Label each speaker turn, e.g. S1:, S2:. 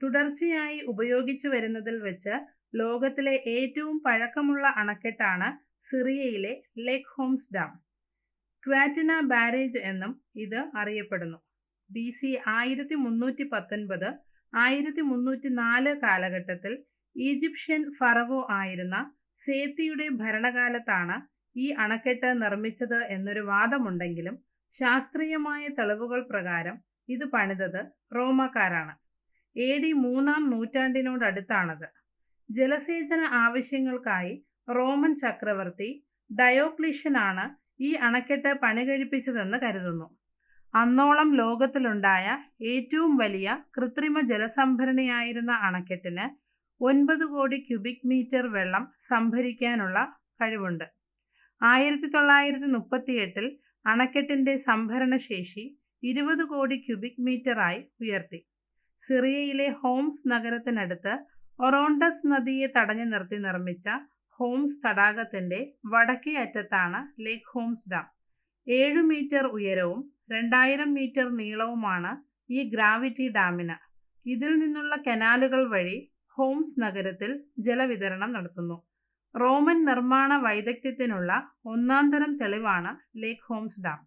S1: തുടർച്ചയായി ഉപയോഗിച്ചു വരുന്നതിൽ വെച്ച് ലോകത്തിലെ ഏറ്റവും പഴക്കമുള്ള അണക്കെട്ടാണ് സിറിയയിലെ lake Homs dam. Qattinah barrage എന്നും ഇത് അറിയപ്പെടുന്നു. ബി സി ആയിരത്തി മുന്നൂറ്റി പത്തൊൻപത് ആയിരത്തി മുന്നൂറ്റി നാല് കാലഘട്ടത്തിൽ ഈജിപ്ഷ്യൻ ഫറവോ ആയിരുന്ന സേത്തിയുടെ ഭരണകാലത്താണ് ഈ അണക്കെട്ട് നിർമ്മിച്ചത് എന്നൊരു വാദമുണ്ടെങ്കിലും ശാസ്ത്രീയമായ തെളിവുകൾ പ്രകാരം ഇത് പണിതത് റോമക്കാരാണ്. എ ഡി മൂന്നാം നൂറ്റാണ്ടിനോടടുത്താണത്. ജലസേചന ആവശ്യങ്ങൾക്കായി റോമൻ ചക്രവർത്തി ഡയോക്ലിഷ്യനാണ് ഈ അണക്കെട്ട് പണികഴിപ്പിച്ചതെന്ന് കരുതുന്നു. അന്നോളം ലോകത്തിലുണ്ടായ ഏറ്റവും വലിയ കൃത്രിമ ജലസംഭരണിയായിരുന്ന അണക്കെട്ടിന് ഒൻപത് കോടി ക്യൂബിക് മീറ്റർ വെള്ളം സംഭരിക്കാനുള്ള കഴിവുണ്ട്. ആയിരത്തി തൊള്ളായിരത്തി മുപ്പത്തി എട്ടിൽ അണക്കെട്ടിന്റെ സംഭരണശേഷി ഇരുപത് കോടി ക്യൂബിക് മീറ്ററായി ഉയർത്തി. സിറിയയിലെ ഹോംസ് നഗരത്തിനടുത്ത് ഒറോണ്ടസ് നദിയെ തടഞ്ഞു നിർത്തി നിർമ്മിച്ച ഹോംസ് തടാകത്തിന്റെ വടക്കേ അറ്റത്താണ് ലേക്ക് ഹോംസ് ഡാം. ഏഴു മീറ്റർ ഉയരവും രണ്ടായിരം മീറ്റർ നീളവുമാണ് ഈ ഗ്രാവിറ്റി ഡാമിന്. ഇതിൽ നിന്നുള്ള കനാലുകൾ വഴി ഹോംസ് നഗരത്തിൽ ജലവിതരണം നടത്തുന്നു. റോമൻ നിർമ്മാണ വൈദഗ്ധ്യത്തിനുള്ള ഒന്നാം തരം തെളിവാണ് ലേക്ക് ഹോംസ് ഡാം.